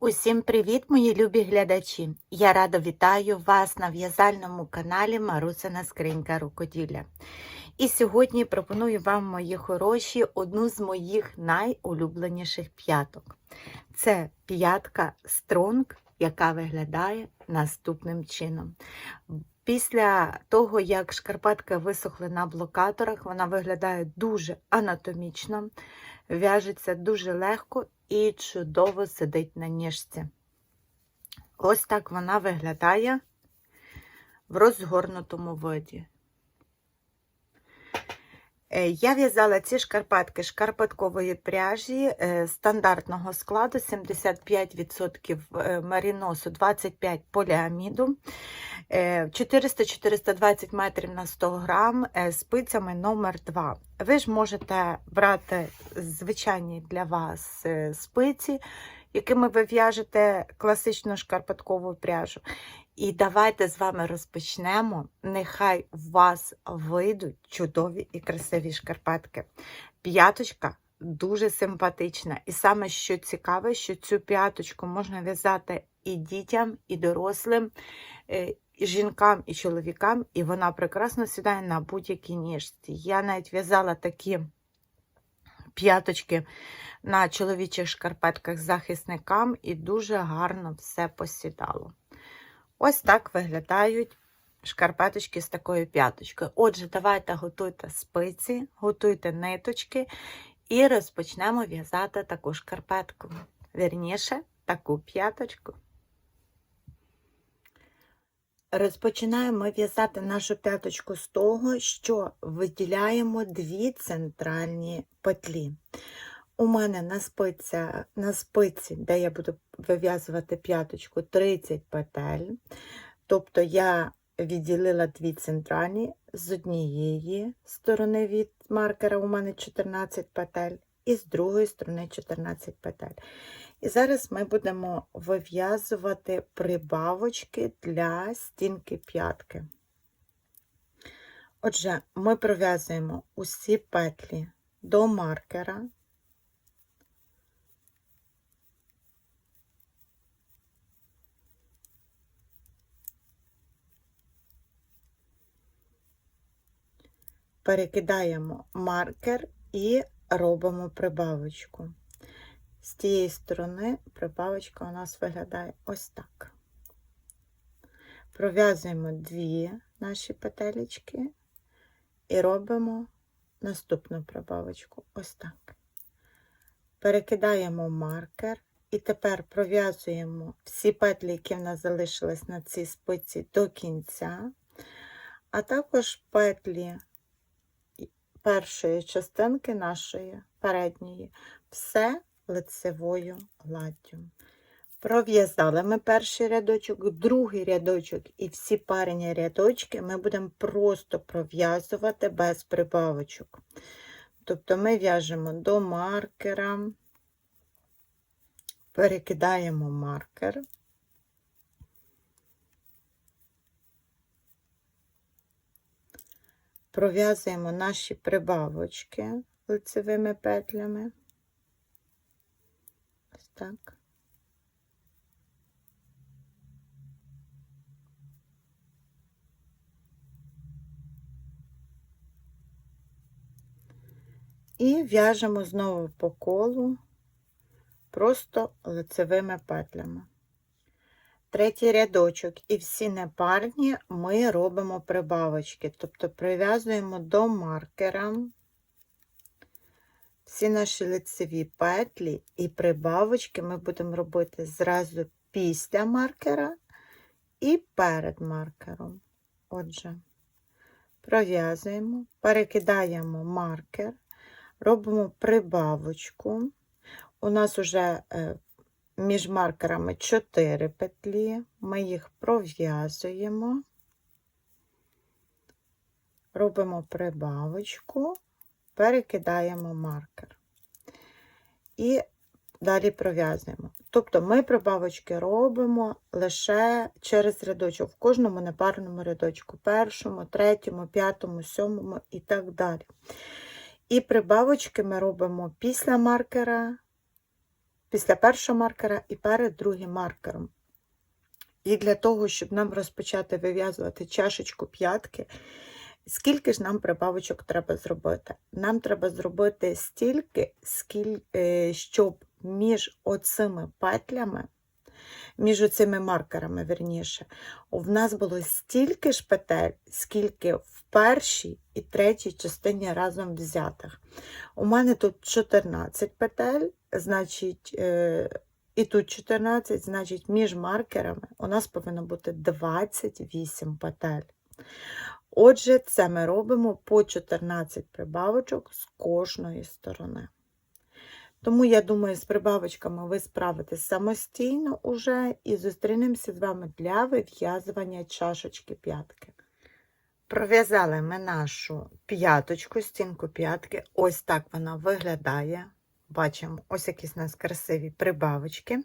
Усім привіт, мої любі глядачі! Я радо вітаю вас на в'язальному каналі Марусина Скринька Рукоділля. І сьогодні пропоную вам, мої хороші, одну з моїх найулюбленіших п'яток. Це п'ятка Стронг, яка виглядає наступним чином. Після того, як шкарпетки висохли на блокаторах, вона виглядає дуже анатомічно, в'яжеться дуже легко і чудово сидить на ніжці. Ось так вона виглядає в розгорнутому виді. Е, Я в'язала ці шкарпетки шкарпеткової пряжі е, стандартного складу 75% е, маріносу, 25 поліаміду, 400-420 метрів на 100 грам спицями номер 2 Ви ж можете брати звичайні для вас спиці, якими ви в'яжете класичну шкарпеткову пряжу. І давайте з вами розпочнемо. Нехай у вас вийдуть чудові і красиві шкарпетки. П'яточка дуже симпатична. І саме що цікаве, що цю п'яточку можна в'язати і дітям, і дорослим, жінкам, і чоловікам, і вона прекрасно сідає на будь-якій ніжці. Я навіть в'язала такі п'яточки на чоловічих шкарпетках захисникам, і дуже гарно все посідало. Ось так виглядають шкарпеточки з такою п'яточкою. Отже, давайте готуйте спиці, готуйте ниточки і розпочнемо в'язати таку шкарпетку. Вірніше, таку п'яточку. Розпочинаємо в'язати нашу п'яточку з того, що виділяємо дві центральні петлі. У мене на спиця, на спиці, де я буду вив'язувати п'яточку, 30 петель. Тобто я відділила дві центральні з однієї сторони від маркера, у мене 14 петель, і з другої сторони 14 петель. І зараз ми будемо вив'язувати прибавочки для стінки п'ятки. Отже, ми пров'язуємо усі петлі до маркера. перекидаємо маркер і робимо прибавочку. З тієї сторони прибавочка у нас виглядає ось так. Пров'язуємо дві наші петелечки і робимо наступну прибавочку ось так. Перекидаємо маркер, і тепер пров'язуємо всі петлі, які в нас залишились на цій спиці до кінця, а також петлі першої частинки нашої передньої, все лицевою гладдю. Пров'язали ми перший рядочок, другий рядочок і всі парені рядочки ми будемо просто пров'язувати без прибавочок. Тобто ми в'яжемо до маркера, перекидаємо маркер. Пров'язуємо наші прибавочки лицевими петлями. Ось так. І в'яжемо знову по колу просто лицевими петлями третій рядочок, і всі непарні ми робимо прибавочки, тобто прив'язуємо до маркера всі наші лицеві петлі і прибавочки ми будемо робити зразу після маркера і перед маркером. Отже, пров'язуємо, перекидаємо маркер, робимо прибавочку. У нас вже е, між маркерами 4 петлі, ми їх пров'язуємо, робимо прибавочку, перекидаємо маркер. І далі пров'язуємо. Тобто ми прибавочки робимо лише через рядочок, в кожному непарному рядочку, першому, третьому, п'ятому, сьомому і так далі. І прибавочки ми робимо після маркера після першого маркера і перед другим маркером. І для того, щоб нам розпочати вив'язувати чашечку п'ятки, скільки ж нам прибавочок треба зробити? Нам треба зробити стільки, е, щоб між оцими петлями, між оцими маркерами, верніше, в нас було стільки ж петель, скільки в першій і третій частині разом взятих. У мене тут 14 петель, значить, е, і тут 14, значить, між маркерами у нас повинно бути 28 петель. Отже, це ми робимо по 14 прибавочок з кожної сторони. Тому я думаю, з прибавочками ви справитесь самостійно уже і зустрінемося з вами для вив'язування чашечки п'ятки. Пров'язали ми нашу п'яточку, стінку п'ятки. Ось так вона виглядає. Бачимо, ось якісь у нас красиві прибавочки.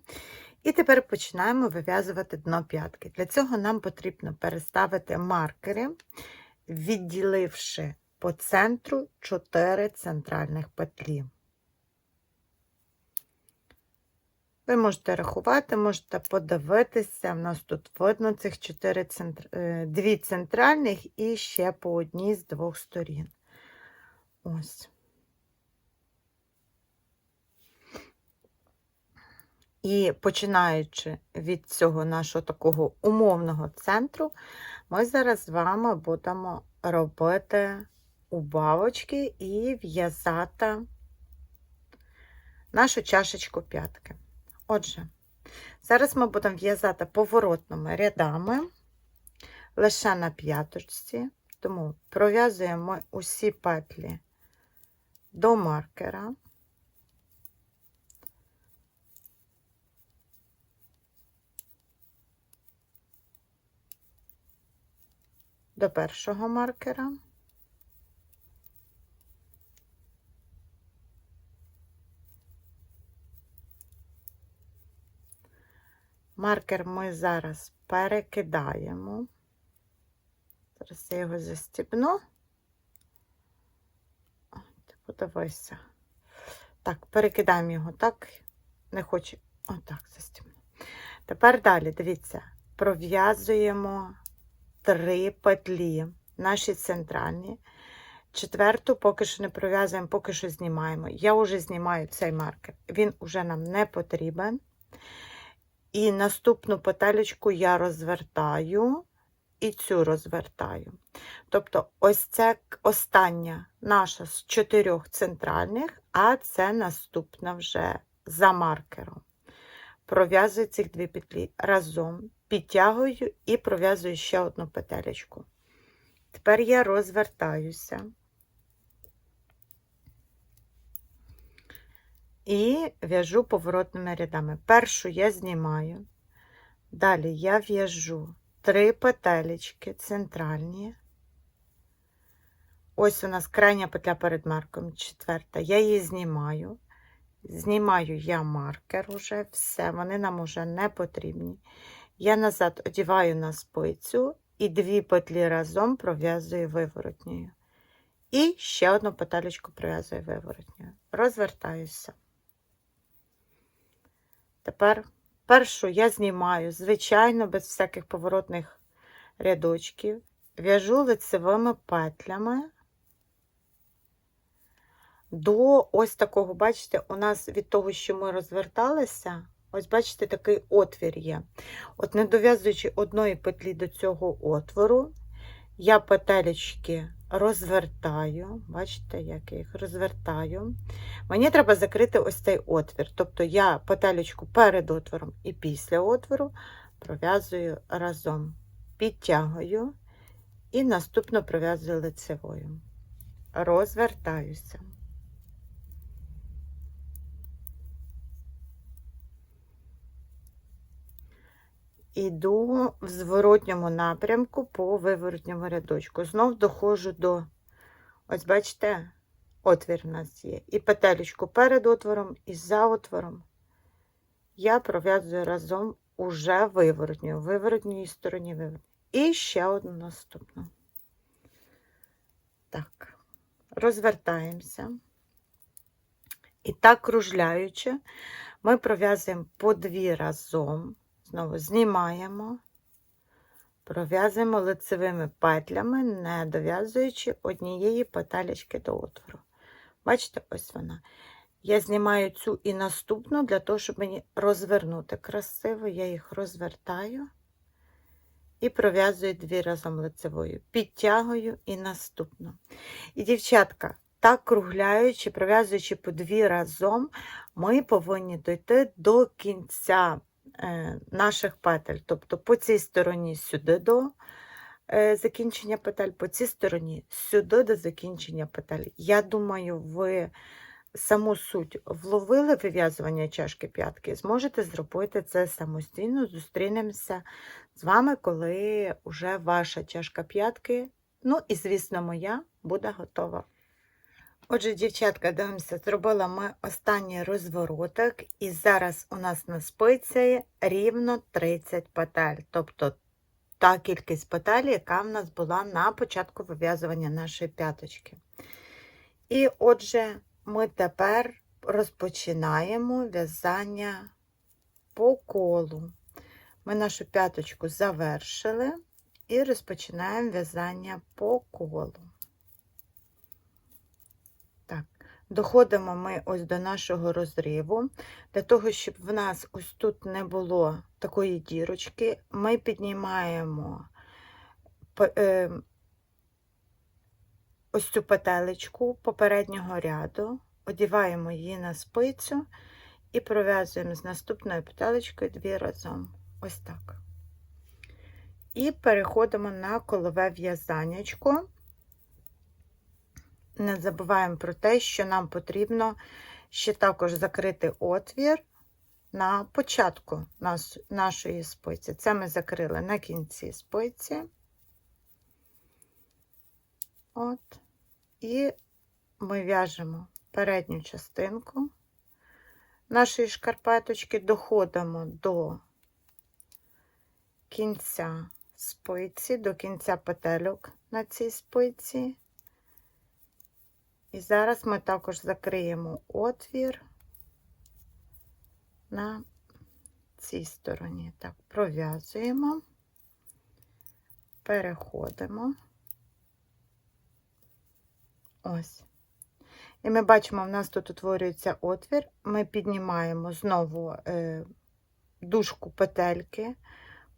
І тепер починаємо вив'язувати дно п'ятки. Для цього нам потрібно переставити маркери, відділивши по центру 4 центральних петлі. Ви можете рахувати, можете подивитися. У нас тут видно цих 4 центр... 2 центральних і ще по одній з двох сторін. Ось. І починаючи від цього нашого такого умовного центру, ми зараз з вами будемо робити убавочки і в'язати нашу чашечку п'ятки. Отже, зараз ми будемо в'язати поворотними рядами лише на п'яточці, тому пров'язуємо усі петлі до маркера. До першого маркера. Маркер ми зараз перекидаємо. Зараз я його застібну. Ти подивися. Так, перекидаємо його так, не хочу. Отак, застібну. Тепер далі, дивіться, пров'язуємо три петлі, наші центральні. Четверту поки що не пров'язуємо, поки що знімаємо. Я вже знімаю цей маркер. Він вже нам не потрібен. І наступну петелечку я розвертаю і цю розвертаю. Тобто, ось це остання наша з чотирьох центральних, а це наступна вже за маркером. Пров'язую цих дві петлі разом, підтягую і пров'язую ще одну петелечку. Тепер я розвертаюся. І в'яжу поворотними рядами. Першу я знімаю, далі я в'яжу три петелечки центральні. Ось у нас крайня петля перед марком, четверта. Я її знімаю. Знімаю я маркер уже, все, вони нам уже не потрібні. Я назад одіваю на спицю і дві петлі разом пров'язую виворотньою. І ще одну петелечку пров'язую виворотньою. Розвертаюся. Тепер першу я знімаю, звичайно, без всяких поворотних рядочків, в'яжу лицевими петлями до ось такого, бачите, у нас від того, що ми розверталися, ось, бачите, такий отвір є. От, не дов'язуючи одної петлі до цього отвору, я петелечки розвертаю, бачите, як я їх розвертаю. Мені треба закрити ось цей отвір. Тобто я петелечку перед отвором і після отвору пров'язую разом, підтягую і наступно пров'язую лицевою. Розвертаюся. Іду в зворотньому напрямку по виворотньому рядочку. Знов доходжу до, ось бачите, отвір в нас є. І петелечку перед отвором, і за отвором я пров'язую разом уже виворотню, виворотній стороні. І ще одну наступну. Так, розвертаємося. І так кружляючи, Ми пров'язуємо по дві разом. Знову знімаємо, пров'язуємо лицевими петлями, не дов'язуючи однієї петелечки до отвору. Бачите, ось вона. Я знімаю цю і наступну для того, щоб мені розвернути красиво. Я їх розвертаю і пров'язую дві разом лицевою. Підтягую і наступну. І, дівчатка, так кругляючи, пров'язуючи по дві разом, ми повинні дойти до кінця наших петель. Тобто по цій стороні сюди до е, закінчення петель, по цій стороні сюди до закінчення петель. Я думаю, ви саму суть вловили вив'язування чашки п'ятки, зможете зробити це самостійно. Зустрінемося з вами, коли вже ваша чашка п'ятки, ну і, звісно, моя буде готова. Отже, дівчатка, дивимося, зробила ми останній розвороток, і зараз у нас на спиці рівно 30 петель. Тобто та кількість петель, яка в нас була на початку вив'язування нашої п'яточки. І отже, ми тепер розпочинаємо в'язання по колу. Ми нашу п'яточку завершили і розпочинаємо в'язання по колу. Так, доходимо ми ось до нашого розриву. Для того, щоб в нас ось тут не було такої дірочки, ми піднімаємо е, ось цю петелечку попереднього ряду, одіваємо її на спицю і пров'язуємо з наступною петелечкою дві разом. Ось так. І переходимо на колове в'язаннячко. Не забуваємо про те, що нам потрібно ще також закрити отвір на початку нашої спиці. Це ми закрили на кінці спиці. От. І ми в'яжемо передню частинку нашої шкарпеточки, доходимо до кінця спиці, до кінця петельок на цій спиці. І зараз ми також закриємо отвір на цій стороні. Так, пров'язуємо, переходимо. Ось. І ми бачимо, в нас тут утворюється отвір. Ми піднімаємо знову е, дужку петельки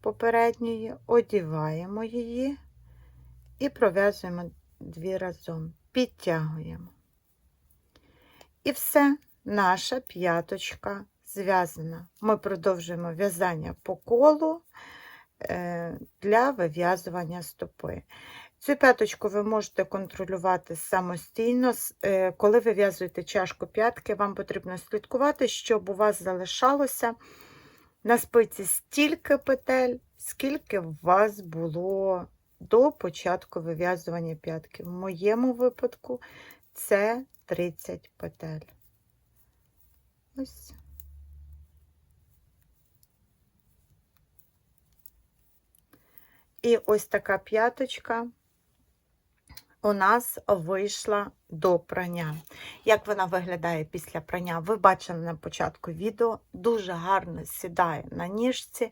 попередньої, одіваємо її і пров'язуємо дві разом, підтягуємо. І все, наша п'яточка зв'язана. Ми продовжуємо в'язання по колу е, для вив'язування стопи. Цю п'яточку ви можете контролювати самостійно. Е, Коли ви в'язуєте чашку п'ятки, вам потрібно слідкувати, щоб у вас залишалося на спиці стільки петель, скільки у вас було до початку вив'язування п'ятки. В моєму випадку це 30 петель. Ось. І ось така п'яточка у нас вийшла до прання. Як вона виглядає після прання, ви бачили на початку відео. Дуже гарно сідає на ніжці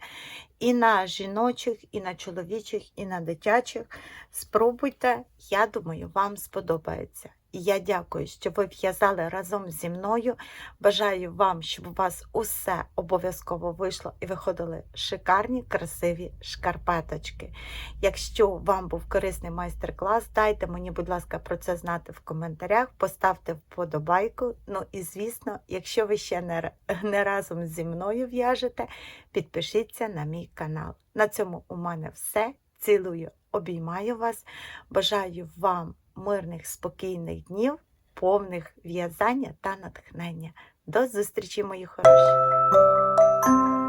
і на жіночих, і на чоловічих, і на дитячих. Спробуйте, я думаю, вам сподобається. Я дякую, що ви в'язали разом зі мною. Бажаю вам, щоб у вас усе обов'язково вийшло і виходили шикарні, красиві шкарпеточки. Якщо вам був корисний майстер-клас, дайте мені, будь ласка, про це знати в коментарях, поставте вподобайку. Ну і звісно, якщо ви ще не, не разом зі мною в'яжете, підпишіться на мій канал. На цьому у мене все. Цілую, обіймаю вас. Бажаю вам мирних, спокійних днів, повних в'язання та натхнення. До зустрічі, мої хороші!